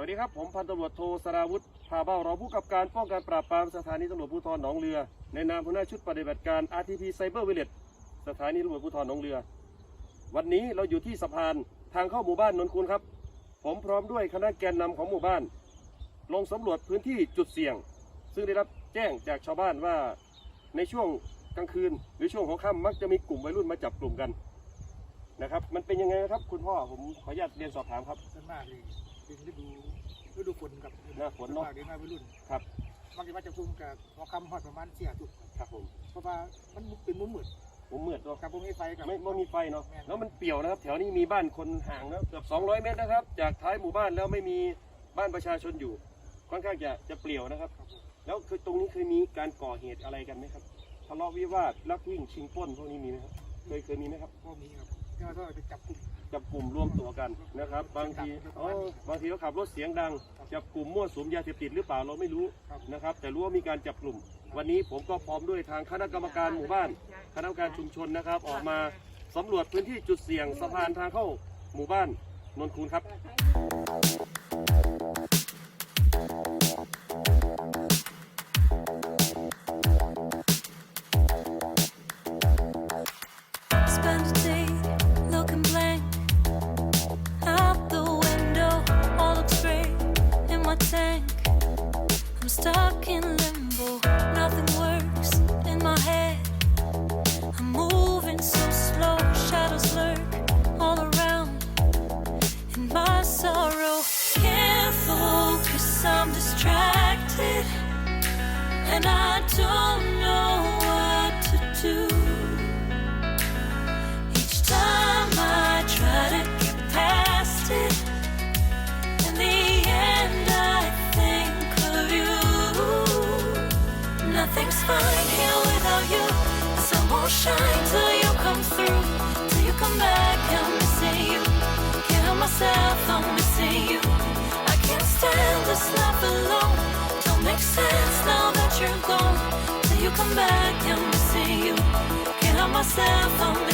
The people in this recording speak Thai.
วัสดีครับผมพันตำรวจโทสราวุฒิพาเบ้ารองผู้กับการป้องกันปราบปรามสถานีตำรวจภูธรหนองเรือ ในนามหัวหน้าชุดปฏิบัติการ RTP Cyber Village สถานีตำรวจภูธรหนองเรือ วันนี้เราอยู่ที่สะพานทางเข้าหมู่บ้านนนคูนครับ ผมพร้อมด้วยคณะแกนนำของหมู่บ้าน ลงสำรวจพื้นที่จุดเสี่ยง ซึ่งได้รับแจ้งจากชาวบ้านว่าในช่วงกลางคืน หรือช่วงหัวค่ำมักจะมีกลุ่มวัยรุ่นมาจับกลุ่มกัน นะครับ มันเป็นยังไงครับ คุณพ่อผมขออนุญาตเรียนสอบถามครับ ส่วนมากเลยเป็นฤดูฤดูฝนกับหน้าฝนเนอะส่มกเด็กน้อยวัยรุ่นครับบางทีว่าจะคุมกับหัวคำหอดประมาณเสียจุดครับผมเพราะว่ามันเป็นมุมมืดผมมืดตัวกับพวกนี้ไฟกับ ไม่ไม่มีไฟเนาะแม่น แล้วมันเปี่ยวนะครับ แถวนี้มีบ้านคนห่างนะเกือบ200 เมตรนะครับ จากท้ายหมู่บ้านแล้วไม่มีบ้านประชาชนอยู่ ค่อนข้างจะจะเปลี่ยวนะครับ ครับผมแล้วคือตรงนี้เคยมีการก่อเหตุอะไรกันไหมครับทะเลาะวิวาทลักวิ่งชิงปล้นพวกนี้มีไหมครับเคยเคยมีไหมครับ พวกนี้ครับ จะจับกลุ่ม จับกลุ่มรวมตัวกันนะครับ บางทีอ๋อบางทีเขาขับรถเสียงดัง จับกลุ่มมั่วสุมยาเสพติดหรือเปล่าเราไม่รู้นะครับ แต่รู้ว่ามีการจับกลุ่ม วันนี้ผมก็พร้อมด้วยทางคณะกรรมการหมู่บ้าน คณะกรรมการชุมชนนะครับ ออกมาสำรวจพื้นที่จุดเสี่ยงสะพานทางเข้าหมู่บ้านนนคูนครับ I'm stuck in limbo. Nothing works in my head. I'm moving so slow. Shadows lurk all around. In my sorrow, can't focus. I'm distracted, and I don't know what to do. Shine till you come through. Till you come back, I'm missing you. Can't help myself, I'm missing you. I can't stand this life alone. Don't make sense now that you're gone. Till you come back, I'm missing you. Can't help myself, I'm